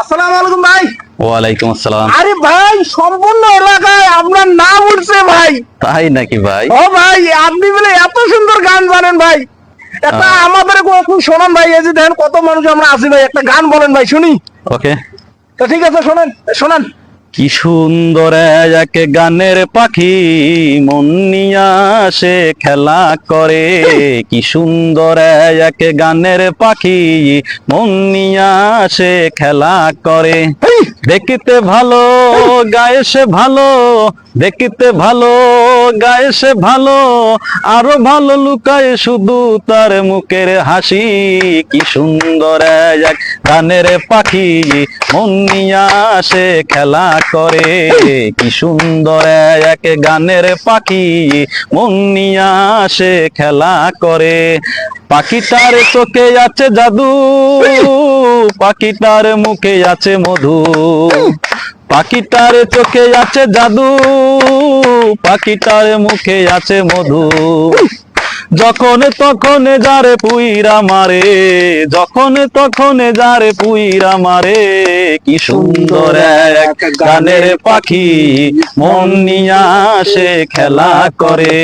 আসসালামু আলাইকুম ভাই। ওয়ালাইকুম আসসালাম। আরে ভাই সম্পূর্ণ এলাকায় আপনার নাম উঠছে ভাই। তাই নাকি ভাই? ও ভাই আপনি বলে এত সুন্দর গান জানেন ভাই। আমাদের শোনান ভাই এই যে দেখেন কত মানুষ আমরা আছি ভাই একটা গান বলেন ভাই শুনি। ওকে তো ঠিক আছে শোনেন শোনান। কি সুন্দর এক গানের পাখি মন নিয়া খেলা করে। কি সুন্দর এক গানের পাখি মন নিয়া খেলা করে। দেখিতে ভালো, গায়ে সে ভালো, দেখিতে ভালো, গায়ে সে ভালো, আরও ভালো লুকায় শুধু তার মুখের হাসি। কি সুন্দর এক গানের পাখি, মন নিয়া সে খেলা করে। কি সুন্দর এক গানের পাখি, মন নিয়া সে খেলা করে। পাখিটার চোখে আছে জাদু, পাখিটার মুখে আছে মধু। পাখিটার চোখে আছে জাদু, পাখিটার মুখে আছে মধু। যখন তখন যারে পুইরা মারে, যখন তখন যারে পুইরা মারে, কি সুন্দর এক গানের পাখি, মন নিয়া সে খেলা করে।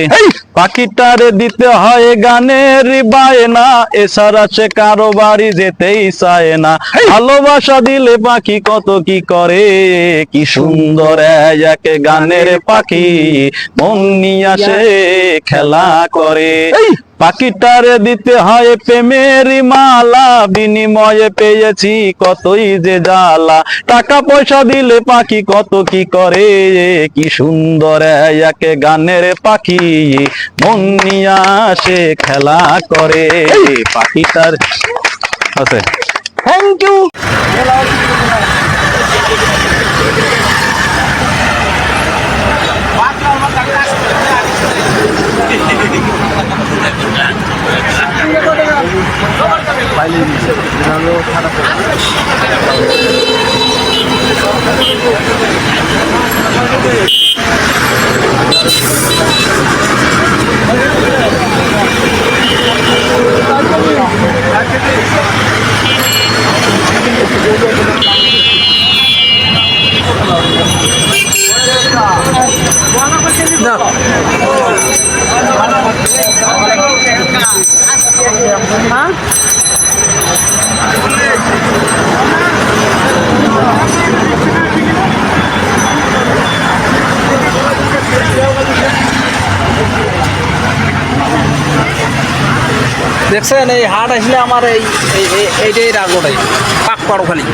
পাখিটারে দিতে হয় গানের বায়না এছাড়া সে কারও বাড়ি যেতেই চায় না। ভালোবাসা দিলে পাখি কত কি করে? কি সুন্দর একে গানের পাখি মন নিয়ে আসে খেলা করে। পাখিটারে দিতে হয় প্রেমের মালা বিনিময়ে পেয়েছি কতই যে জ্বালা। টাকা পয়সা দিলে পাখি কত কি করে? কি সুন্দর এক গানের পাখি মন নিয়া সে খেলা করে। পাখিটার আছে। থ্যাংক ইউ আইলি যেটা হলো খারাপ No. Huh? দেখছেন এই হাট আসলে আমার এই এই- এই- এইটাই রাগ ওটাই পাক পাড়ো খালি